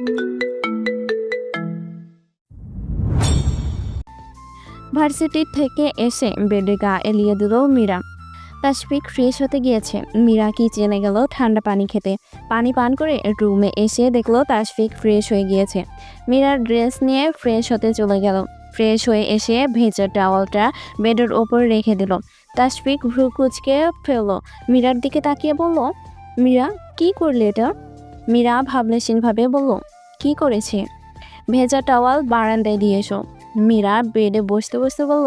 Varsity থেকে এসে বেডে গা এলিয়ে দিল মীরা। তাসফিক ফ্রেশ হতে গিয়েছে। মীরা কিচেনে গেল ঠান্ডা পানি খেতে? পানি পান করে রুমে এসে দেখল তাসফিক ফ্রেশ হয়ে গিয়েছে। মীরার ড্রেস নিয়ে ফ্রেশ হতে চলে গেল। ফ্রেশ হয়ে এসে ভেজা টাওয়ালটা বেডের ওপর রেখে দিল। তাসফিক ভ্রু কুচকে ফেলল। মীরার দিকে তাকিয়ে বলল, মীরা, কি করলে এটা? মীরা ভাবলেশীনভাবে বলল, কি করেছে? ভেজা টাওয়াল বারান্দায় দিয়ে এসো। মীরা বেডে বসতে বসতে বলল,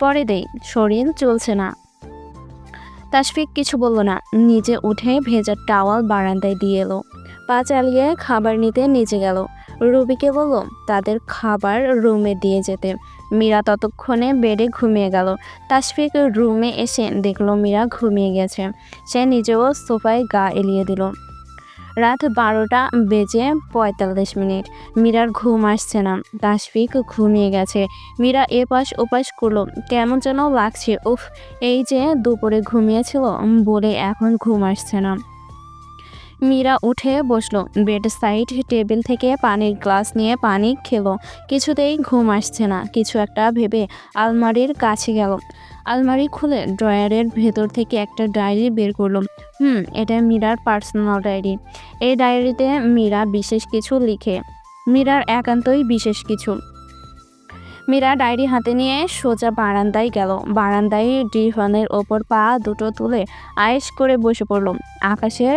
পরে দেই, শরীর চলছে না। তাসফিক কিছু বলল না, নিজে উঠে ভেজা টাওয়াল বারান্দায় দিয়ে এলো। পা চালিয়ে খাবার নিতে নিচে গেল। রুবিকে বলল, তাদের খাবার রুমে দিয়ে যেতে। মীরা ততক্ষণে বেডে ঘুমিয়ে গেল। তাসফিক রুমে এসে দেখল মীরা ঘুমিয়ে গেছে। সে নিজেও সোফায় গা এলিয়ে দিল। রাত বারোটা বেজে পঁয়তাল্লিশ মিনিট। মীরার ঘুম আসছে না। তাসফিক ঘুমিয়ে গেছে। মীরা এপাশ ওপাশ করল। কেমন যেন লাগছে। উফ, এই যে দুপুরে ঘুমিয়েছিল বলে এখন ঘুম আসছে না। মীরা উঠে বসল। বেড সাইড টেবিল থেকে পানির গ্লাস নিয়ে পানি খেলো। কিছুতেই ঘুম আসছে না, কিছু একটা ভেবে আলমারির কাছে গেল। আলমারি খুলে ড্রয়ারের ভেতর থেকে একটা ডায়েরি বের করল। হুম, এটা মীরার পার্সোনাল ডায়েরি। এই ডায়েরিতে মীরা বিশেষ কিছু লিখে, মীরার একান্তই বিশেষ কিছু। মীরা ডায়েরি হাতে নিয়ে সোজা বারান্দায় গেল। বারান্দায় ডিভানের ওপর পা দুটো তুলে আয়েস করে বসে পড়ল। আকাশে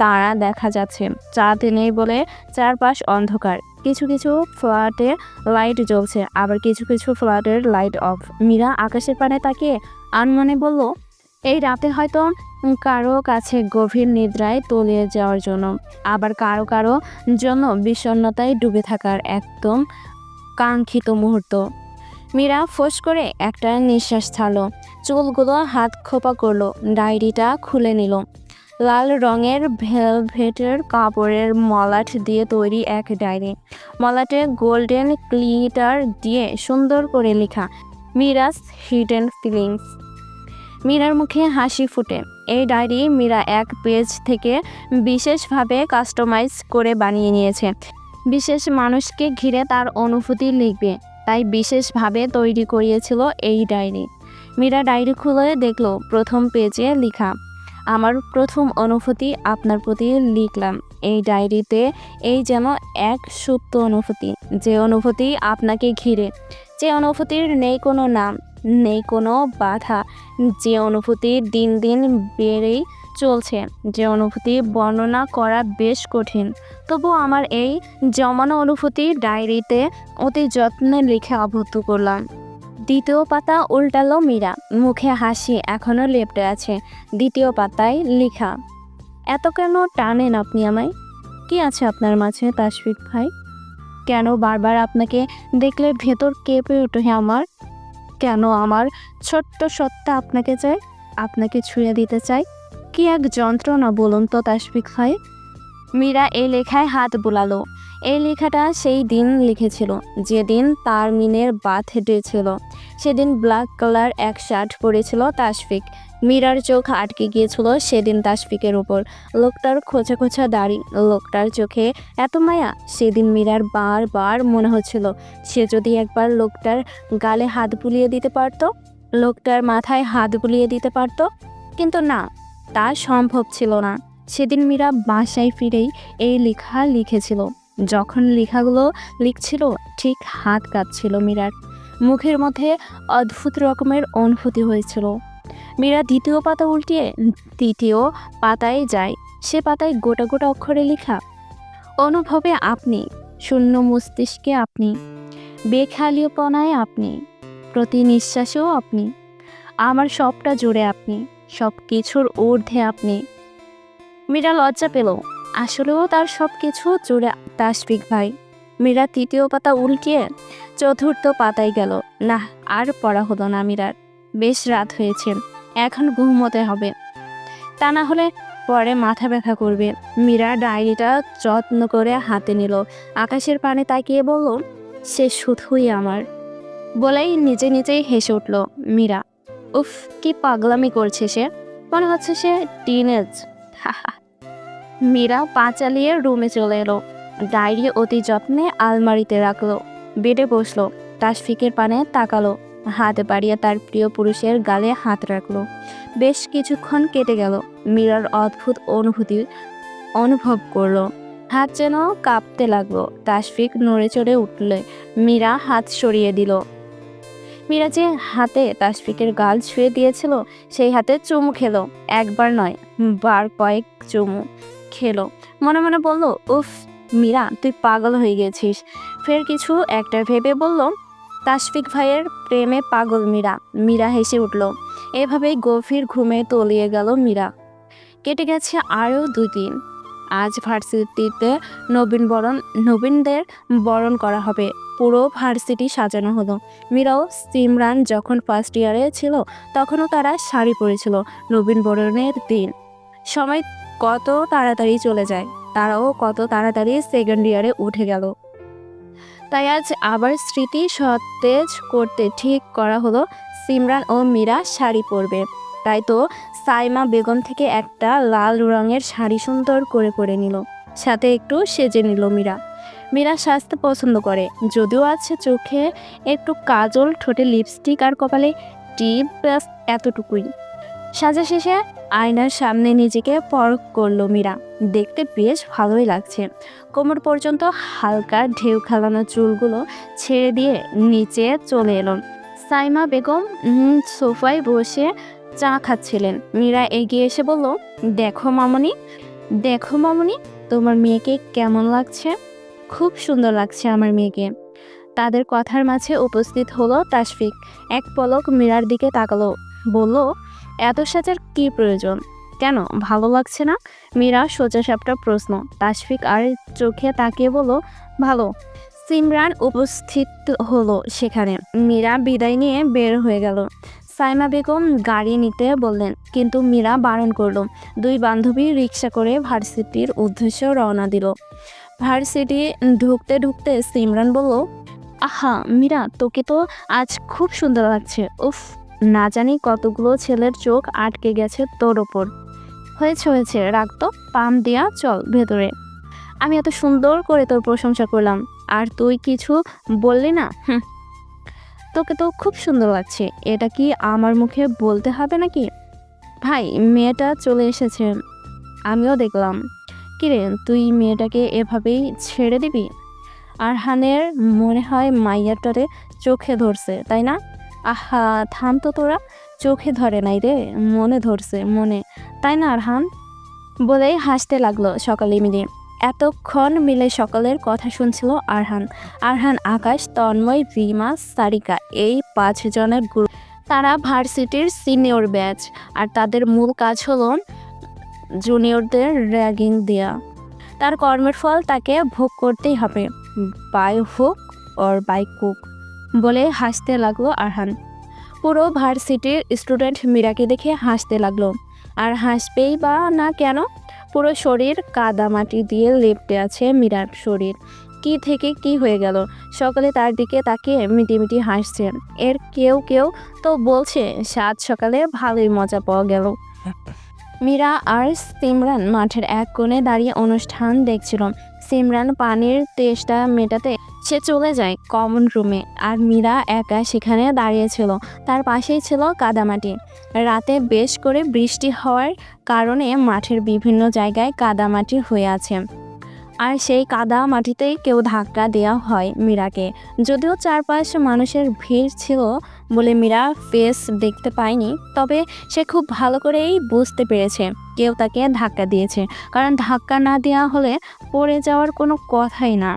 তারা দেখা যাচ্ছে। চাঁদ নেই বলে চারপাশ অন্ধকার। কিছু কিছু ফ্ল্যাটে লাইট জ্বলছে, আবার কিছু কিছু ফ্ল্যাটের লাইট অফ। মীরা আকাশের পানে তাকিয়ে আনমনে বলল, এই রাতে হয়তো কারও কাছে গভীর নিদ্রায় তলিয়ে যাওয়ার জন্য, আবার কারও কারও জন্য বিষণ্ণতায় ডুবে থাকার একদম কাঙ্ক্ষিত মুহূর্ত। মীরা ফোঁস করে একটা নিঃশ্বাস ছাড়লো। চুলগুলো হাত খোপা করল। ডায়েরিটা খুলে নিল। লাল রঙের ভেলভেটের কাপড়ের মলাট দিয়ে তৈরি এক ডায়েরি। মলাটে গোল্ডেন ক্লিটার দিয়ে সুন্দর করে লেখা, মিরাস হিডেন ফিলিংস। মীরার মুখে হাসি ফুটে। এই ডায়েরি মীরা এক পেজ থেকে বিশেষভাবে কাস্টমাইজ করে বানিয়ে নিয়েছে। বিশেষ মানুষকে ঘিরে তার অনুভূতি লিখবে। তাই বিশেষভাবে তৈরি করিয়েছিল এই ডায়েরি। মীরা ডায়েরি খুলে দেখল, প্রথম পেজে লেখা, আমার প্রথম অনুভূতি আপনার প্রতি লিখলাম। এই ডায়েরিতে এই যেন এক সুপ্ত অনুভূতি। যে অনুভূতি আপনাকে ঘিরে, যে অনুভূতির নেই কোনো নাম, নেই কোনো বাধা, যে অনুভূতি দিন দিন বেড়েই চলছে। যে অনুভূতি বর্ণনা করা বেশ কঠিন। তবু আমার এই জমানো অনুভূতি ডায়েরিতে অতি যত্নে লিখে আবদ্ধ করলাম। দ্বিতীয় পাতা উল্টালো মীরা। মুখে হাসি এখনও লেপটে আছে। দ্বিতীয় পাতায় লেখা। এত কেন টানেন আপনি আমায়? কি আছে আপনার মাঝে, তাসফিক ভাই? কেন বারবার আপনাকে দেখলে ভেতর কেঁপে ওঠে আমার? কেন আমার ছোট্ট সত্তা আপনাকে চাই আপনাকে ছুঁয়ে দিতে চাই কি এক যন্ত্রণা বলুন তো তাসফিক ভাই? মীরা এই লেখায় হাত বুলালো। এই লেখাটা সেই দিন লিখেছিল, যেদিন তার মিনের বার্থডে ছিল সেদিন ব্ল্যাক কালার এক শার্ট পরেছিল তাসফিক মীরার চোখ আটকে গিয়েছিল সেদিন তাসফিকের উপর। লোকটার খোঁচা খোঁচা দাড়ি, লোকটার চোখে এত মায়া, সেদিন মীরার বারবার মনে হচ্ছিল, সে যদি একবার লোকটার গালে হাত বুলিয়ে দিতে পারত? লোকটার মাথায় হাত বুলিয়ে দিতে পারত? কিন্তু না তা সম্ভব ছিল না। সেদিন মীরা বাসায় ফিরেই এই লেখা লিখেছিল। যখন লেখাগুলো লিখছিল, ঠিক হাত কাঁপছিল মীরার। মুখের মধ্যে অদ্ভুত রকমের অনুভূতি হয়েছিল। মীরা দ্বিতীয় পাতা উল্টিয়ে তৃতীয় পাতায় যায়। সে পাতায় গোটা গোটা অক্ষরে লেখা, অনুভবে আপনি, শূন্য মস্তিষ্কে আপনি বেখালিপনায় আপনি, প্রতি নিঃশ্বাসেও আপনি, আমার সবটা জুড়ে আপনি। সব কিছুর ঊর্ধ্বে আপনি। মীরা লজ্জা পেল। আসলেও তার সব কিছু জুড়ে তাসফিক ভাই। মীরা তৃতীয় পাতা উল্টিয়ে চতুর্থ পাতায় গেল। না আর পড়া হলো না মীরার। বেশ রাত হয়েছে। এখন ঘুমোতে হবে। তা না হলে পরে মাথা ব্যথা করবে। মীরা ডায়েরিটা যত্ন করে হাতে নিল। আকাশের পানে তাকিয়ে বলল, সে শুধুই আমার। বলেই নিজে নিজেই হেসে উঠল মীরা। উফ, কি পাগলামি করছে সে। মনে হচ্ছে সে টিনেজ। মীরা পা চালিয়ে রুমে চলে এলো। ডায়েরি অতি যত্নে আলমারিতে রাখল। বেডে বসল। তাসফিকের পানে তাকালো। হাত বাড়িয়ে তার প্রিয় পুরুষের গালে হাত রাখল। বেশ কিছুক্ষণ কেটে গেল। মীরার অদ্ভুত অনুভূতি অনুভব করল। হাত যেন কাঁপতে লাগল। তাসফিক নড়ে চড়ে উঠলে। মীরা হাত সরিয়ে দিল। মীরা যে হাতে তাসফিকের গাল ছুঁয়ে দিয়েছিল, সেই হাতে চুমু খেলো। একবার নয়, বার কয়েক চুমু খেলো। মনে মনে বলল, উফ, মীরা, তুই পাগল হয়ে গেছিস। ফের কিছু একটা ভেবে বলল, তাসফিক ভাইয়ের প্রেমে পাগল মীরা। মীরা হেসে উঠল। এভাবেই গভীর ঘুমে তলিয়ে গেল মীরা। কেটে গেছে আরও দুই দিন। আজ ভার্সিটিতে নবীন বরণ, নবীনদের বরণ করা হবে। পুরো ভার্সিটি সাজানো হলো। মীরাও সিমরান যখন ফার্স্ট ইয়ারে ছিল, তখনও তারা শাড়ি পরেছিল নবীন বরণের দিন। সময় কত তাড়াতাড়ি চলে যায়, তারাও কত তাড়াতাড়ি সেকেন্ড ইয়ারে উঠে গেল। তাই আজ আবার স্মৃতি সতেজ করতে ঠিক করা হলো, সিমরান ও মীরা শাড়ি পরবে। তাই তো সাইমা বেগম থেকে একটা লাল রঙের শাড়ি সুন্দর করে পরে নিল। সাথে একটু সেজে নিল মীরা। মীরা সাজতে পছন্দ করে। যদিও আছে চোখে একটু কাজল ঠোঁটে লিপস্টিক আর কপালে টিপ ব্যাস এতটুকুই। সাজা শেষে আয়নার সামনে নিজেকে পরখ করল মীরা। দেখতে বেশ ভালোই লাগছে। কোমর পর্যন্ত হালকা ঢেউ খেলানো চুলগুলো ছেড়ে দিয়ে নিচে চলে এলো। সাইমা বেগম সোফায় বসে চা খাচ্ছিলেন। মীরা এগিয়ে এসে বলল, দেখো মামনি দেখো মামনি, তোমার মেয়েকে কেমন লাগছে? খুব সুন্দর লাগছে আমার মেয়েকে। তাদের কথার মাঝে উপস্থিত হলো তাশফিক। এক পলক মীরার দিকে তাকালো, বলল, এত সাজার কি প্রয়োজন? কেন? ভালো লাগছে না? মীরা সোজা সাপটা প্রশ্ন। তাশফিক আর চোখে তাকিয়ে বলল, ভালো। সিমরান উপস্থিত হলো সেখানে। মীরা বিদায় নিয়ে বের হয়ে গেল। সাইমা বেগম গাড়ি নিতে বললেন, কিন্তু মীরা বারণ করল। দুই বান্ধবী রিক্সা করে ভার্সিটির উদ্দেশ্যে রওনা দিল। ভার্সিটি ঢুকতে ঢুকতে সিমরান বলল, আহা, মীরা, তোকে তো আজ খুব সুন্দর লাগছে। উফ, না জানি কতগুলো ছেলের চোখ আটকে গেছে তোর ওপর। হয়েছে হয়েছে রাখ তো, পাম দিয়া চল ভেতরে। আমি এত সুন্দর করে তোর প্রশংসা করলাম। আর তুই কিছু বললি না? হুম। তোকে তো খুব সুন্দর লাগছে। এটা কি আমার মুখে বলতে হবে নাকি? ভাই, মেয়েটা চলে এসেছে। আমিও দেখলাম। কিরে, তুই মেয়েটাকে এভাবেই ছেড়ে দিবি? আর হানের মনে হয় মাইয়াটারে চোখে ধরছে, তাই না? আহা, থাম তো তোরা। চোখে ধরে নাই রে, মনে ধরছে, মনে। তাই না, আরহান? বলেই হাসতে লাগল সকালে মিলে। এতক্ষণ মিলে সকলের কথা শুনছিল আরহান। আরহান, আকাশ, তন্ময়, রিমা, সারিকা, এই পাঁচজনের গ্রুপ তারা ভার্সিটির সিনিয়র ব্যাচ আর তাদের মূল কাজ হলো জুনিয়রদের র্যাগিং দেয়া। তার কর্মের ফল তাকে ভোগ করতেই হবে বাই হোক ওর বাই কুক বলে হাসতে লাগল আরহান। পুরো ভার্সিটির স্টুডেন্ট মীরাকে দেখে হাসতে লাগল। আর হাসবেই বা না কেন? পুরো শরীর কাদা মাটি দিয়ে লেপটে আছে মীরার শরীর। কি থেকে কি হয়ে গেল? সকালে তার দিকে তাকিয়ে মিটিমিটি হাসছে। এর কেউ কেউ তো বলছে, সাত সকালে ভালোই মজা পাওয়া গেল। মীরা আর সিমরান মাঠের এক কোণে দাঁড়িয়ে অনুষ্ঠান দেখছিল। সিমরান পানির তেষ্টা মেটাতে সে চলে যায় কমন রুমে আর মীরা একা সেখানে দাঁড়িয়েছিল তার পাশেই ছিল কাদামাটি। রাতে বেশ করে বৃষ্টি হওয়ার কারণে মাঠের বিভিন্ন জায়গায় কাদামাটি হয়ে আছে। আর সেই কাদা মাটিতেই কেউ ধাক্কা দেওয়া হয় মীরাকে। যদিও চারপাশ মানুষের ভিড় ছিল বলে মীরা ফেস দেখতে পায়নি, তবে সে খুব ভালো করেই বুঝতে পেরেছে কেউ তাকে ধাক্কা দিয়েছে। কারণ ধাক্কা না দেওয়া হলে পড়ে যাওয়ার কোনো কথাই না।